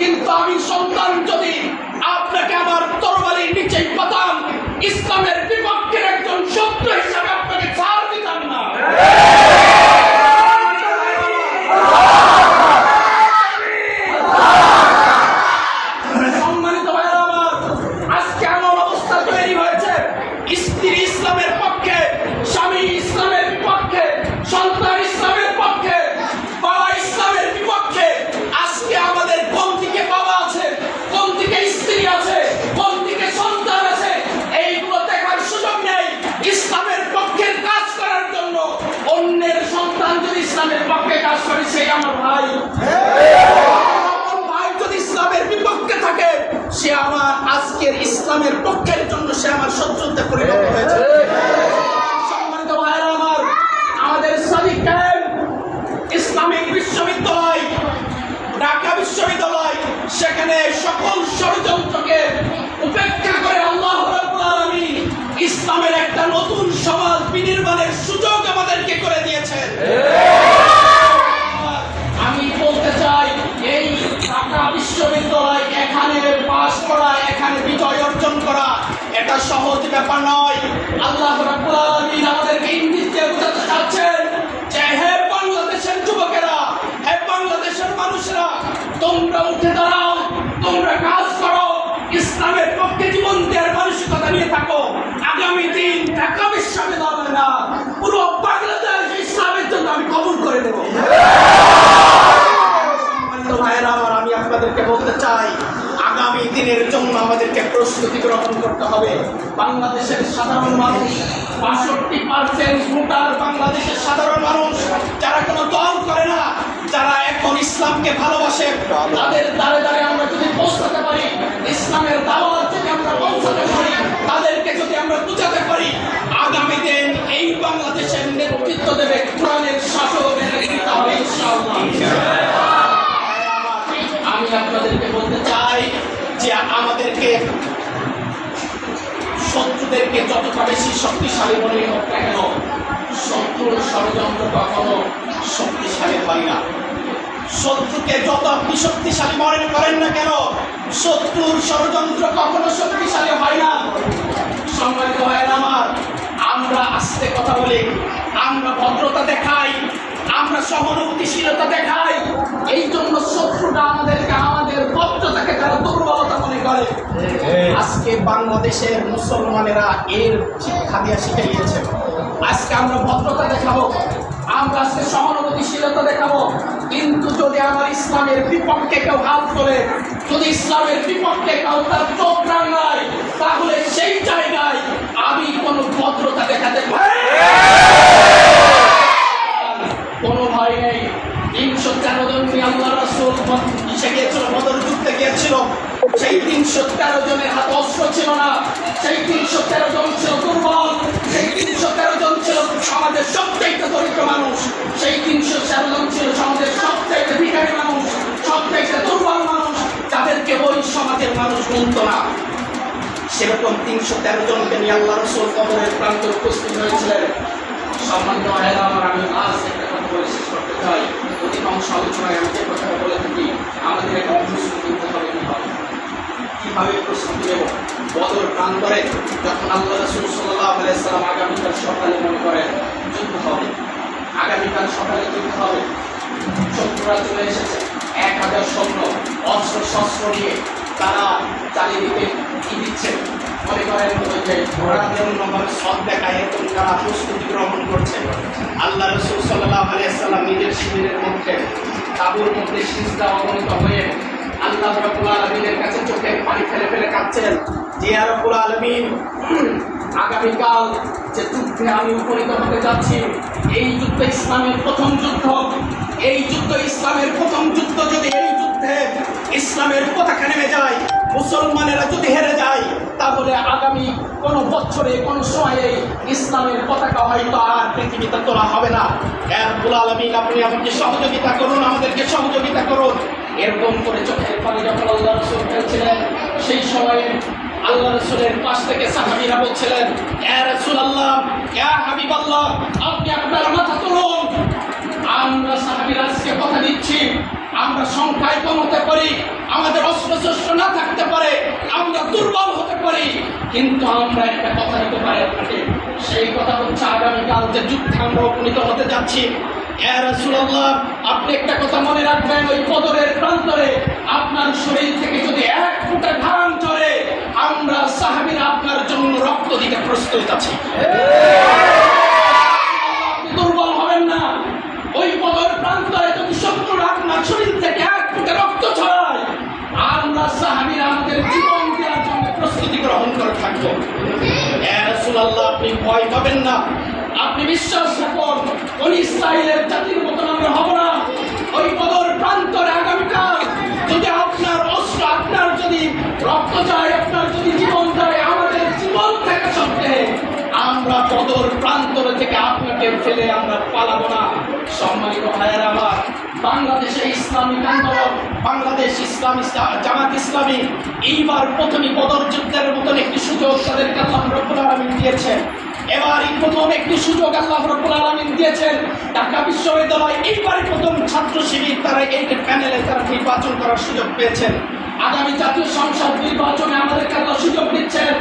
কিন্তু আমি সন্তান যদি আপনাকে আমার তরবারির নিচেই পাতাম ইসলামের বিপক্ষের একজন শত্রু হিসাবে আপনাকে ছাড় দিতাম না সম্মানিত ভাইরা আমার আজকে এমন অবস্থা তৈরি হয়েছে স্ত্রী ইসলামের পক্ষে স্বামী ইসলামের বিপক্ষে সন্তান ইসলামের পক্ষে বাবা ইসলামের বিপক্ষে আজকে আমাদের কোন দিকে বাবা আছে কোন দিকে স্ত্রী আছে কোন দিকে সন্তান আছে এইগুলো দেখার সুযোগ নেই ইসলামের পক্ষের কাজ করার জন্য অন্যের সন্তান যদি ইসলামের পক্ষে কাজ করে সেই আমার ভাই। ভাই যদি ইসলামের বিপক্ষে থাকে, সে আমার আজকের ইসলামের পক্ষের জন্য সে আমার শত্রুতে পরিণত হয়েছে। আমাদেরকে প্রস্তুতি গ্রহণ করতে হবে। বাংলাদেশের সাধারণ মানুষ বাষট্টি পার্সেন্ট ভোটার বাংলাদেশের সাধারণ মানুষ। যারা কোনো দল করে না, যারা এখন ইসলামকে ভালোবাসে, তাদের দ্বারে দ্বারে আমরা যদি পৌঁছাতে পারি, ইসলামের দাওয়াত যদি আমরা পৌঁছাতে পারি, তাদেরকে যদি আমরা বুঝাতে পারি, আগামী দিন এই বাংলাদেশের নেতৃত্ব দেবে কোরআনের নেতৃত্ব আমি আপনাদেরকে বলতে চাই যে আমাদেরকে, শত্রুদেরকে যতটা বেশি শক্তিশালী মনে হোক না কেন, শত্রুর ষড়যন্ত্র কখনো শক্তিশালী হয় না। শত্রুকে যত আপনি শক্তিশালী মনে করেন না কেন, শত্রুর ষড়যন্ত্র কখনো শক্তিশালী হয় না। সম্মানিত ভাইয়ের আমার, আমরা আস্তে কথা বলি, আমরা ভদ্রতা দেখাই, আমরা সহানুভূতিশীলতা দেখাই, এই জন্য শত্রুটা আমাদেরকে আমাদের ভদ্রতাকে তারা দুর্বলতা মনে করে আজকে বাংলাদেশের মুসলমানেরা এর শিক্ষা দিয়ে শিখে গিয়েছে। আজকে আমরা ভদ্রতা দেখাবো, আমরা আজকে সহানুভূতিশীলতা দেখাবো। কিন্তু যদি আমার ইসলামের বিপক্ষে কেউ হাত করে যদি ইসলামের বিপক্ষে কেউ তার চোখ রাঙায়, তাহলে সেই জায়গায় আমি কোনো ভদ্রতা দেখাতে পারি কোনো ভয় নেই। তিনশো তেরো জন আল্লাহ রাসূল কিসে গিয়েছিল বদর যুদ্ধে গিয়েছিল। সেই তিনশো তেরো জনের হাতে অস্ত্র ছিল না, সেই তিনশো তেরো জন ছিল দুর্বল, সেই তিনশো তেরো জন ছিল সমাজের সবচাইতে দরিদ্র মানুষ, সেই তিনশো তেরো জন ছিল সমাজের সবচাইতে ভিখারি মানুষ, সবচাইতে দুর্বল মানুষ যাদেরকে ওই সমাজের মানুষ গুনত না। সেরকম তিনশো তেরো জনকে নিয়ে আল্লাহ রসুল কবরের প্রান্তে উপস্থিত হয়েছিলেন। সম্মানিত ভাইয়েরা, আমার আমি আজ একটা কথা বলে শেষ করতে চাই। অধিকাংশ আলোচনায় আমি যে কথাটা বলে থাকি, আমাদের একটা প্রস্তুতি নিতে হবে। কীভাবে প্রস্তুতি নেব বদর প্রান্তরে যখন আল্লাহ রসুল সাল্লাহ আলাইসাল্লাম আগামীকাল সকালে মনে করেন যুদ্ধ হবে। আগামীকাল সকালে যুদ্ধ হবে। শত্রুরা চলে এসেছে। এক হাজার সৈন্য, অস্ত্র, শস্ত্র নিয়ে তারা চারিদিকে কি দিচ্ছে? মনে করেন যে ঘোড়ার জন্য সব দেখায় এরকম তারা প্রস্তুতি গ্রহণ করছে। আল্লাহ রসুল সাল্লাহ আলিয়াল্লাম নিজের শিবিরের মধ্যে তাবুর মধ্যে সিজদা অবনীত হয়ে আল্লাহ কাছে চোখে পানি ফেলে ফেলে কাঁদছেন। যে যুদ্ধে আমি উপনীত হতে যাচ্ছি, এই যুদ্ধ ইসলামের প্রথম যুদ্ধ। এই যুদ্ধ ইসলামের প্রথম যুদ্ধ যদি এই যুদ্ধে ইসলামের পতাকা নেমে যায়, মুসলমানেরা যদি হেরে যায়, তাহলে আগামী কোনো বছরে, কোনো সময়ে ইসলামের পতাকা হয়তো আর পৃথিবীতে তোলা হবে না। এরবুল আলমিন, আপনি আমাকে সহযোগিতা করুন, আমাদেরকে সহযোগিতা করুন। এরকম করে চোখের পানি যখন আল্লাহ রসুল ফেলছিলেন সেই সময় আল্লাহ রসুলের পাশ থেকে সাহাবিরা বলছিলেন রসুল আল্লাহ হাবিব আল্লাহ আপনি আপনার মাথা তুলুন। আমরা সাহাবিরা আজকে কথা দিচ্ছি, আমরা সংখ্যায় কম হতে পারি, আমাদের অস্ত্রশস্ত্র না থাকতে পারে, আমরা দুর্বল হতে পারি, কিন্তু আমরা একটা কথা দিতে পারি আপনাকে। সেই কথা হচ্ছে আগামীকাল যে যুদ্ধে আমরা উপনীত হতে যাচ্ছি আপনি একটা কথা মনে রাখবেন, ওই বদরের প্রান্তরে আপনার শরীর থেকে যদি এক ফুটা ঘাম চলে আমরা সাহাবীরা আপনার জন্য রক্ত দিতে প্রস্তুত আছি। দুর্বল হবেন না। ওই বদর প্রান্তরে যদি শত্রুরা আপনার শরীর থেকে এক ফুটে রক্ত ছড়ায়, আমরা সাহাবীরা আমাদের জীবন প্রস্তুতি গ্রহণ করে থাকব। আপনি ভয় পাবেন না। আপনি বিশ্বাস রাখুন ওই ইসরায়েলের জাতির মতন আমরা হব না। ওই পদর প্রান্তরে আগামীকাল যদি আপনার অস্ত্র, আপনার যদি রক্ত চায় আপনার যদি জীবন চায় আমাদের জীবন থাকা সত্ত্বে আমরা বদর প্রান্তর থেকে আপনাকে ফেলে আমরা পালাবো না। সম্মানিত ভাইয়েরা আমার, বাংলাদেশে ইসলামিক আন্দোলন, বাংলাদেশ ইসলামী জামাত ইসলামী এইবার প্রথমে পদর যুদ্ধের মতন একটি সুযোগ আল্লাহ রব্বুল আলামিন দিয়েছেন। এবার এই প্রথম একটি সুযোগ আল্লাহ রব্বুল আলামিন দিয়েছেন। ঢাকা বিশ্ববিদ্যালয় এইবারই প্রথম ছাত্র শিবির তারা এই প্যানেলে তারা নির্বাচন করার সুযোগ পেয়েছেন। আগামী জাতীয় সংসদ নির্বাচনে আমাদেরকে আল্লাহ সুযোগ দিচ্ছেন।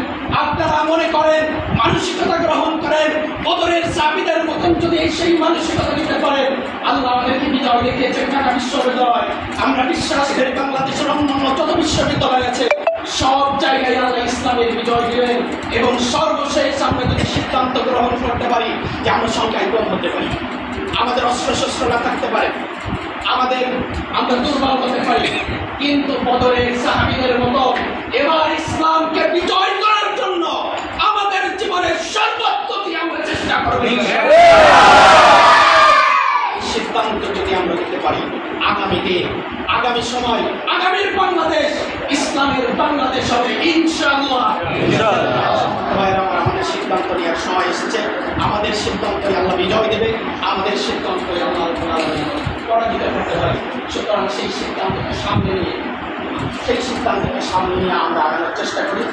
আপনারা মনে করেন মানসিকতা গ্রহণ করেন, বদরের সাবিদের মতন যদি সেই মানসিকতা নিতে পারেন, আল্লাহ আমাদেরকে বিজয় দেখিয়েছেন ঢাকা বিশ্ববিদ্যালয়। আমরা বিশ্বাস করি বাংলাদেশের অন্যান্য যত বিশ্ববিদ্যালয় আছে, সব জায়গায় আল্লাহ ইসলামের বিজয় দিবেন এবং সর্বশেষ আমরা সিদ্ধান্ত গ্রহণ করতে পারি, যে আমরা সংখ্যায় কম হতে পারি। আমাদের অস্ত্র শস্ত্র না থাকতে পারে। আমাদের আমরা দুর্বল হতে পারি। কিন্তু বদরের সাহাবিদের মতো এবার ইসলামকে বিজয় করার জন্য আমাদের জীবনের দিয়ে আমরা চেষ্টা করব। সিদ্ধান্ত যদি আমরা নিতে পারি, আগামী দিন, আগামী সময় আগামীর বাংলাদেশ, ইসলামের বাংলাদেশ হবে, ইনশাআল্লাহ ভাইয়েরা আমার, আমাদের সিদ্ধান্ত নেওয়ার সময় এসেছে আমাদের বিজয় দেবে, আমাদের সিদ্ধান্ত পরাজিত করতে পারে সুতরাং সেই সিদ্ধান্তকে সামনে নিয়ে, সেই সিদ্ধান্তকে সামনে নিয়ে আমরা আগানোর চেষ্টা করি।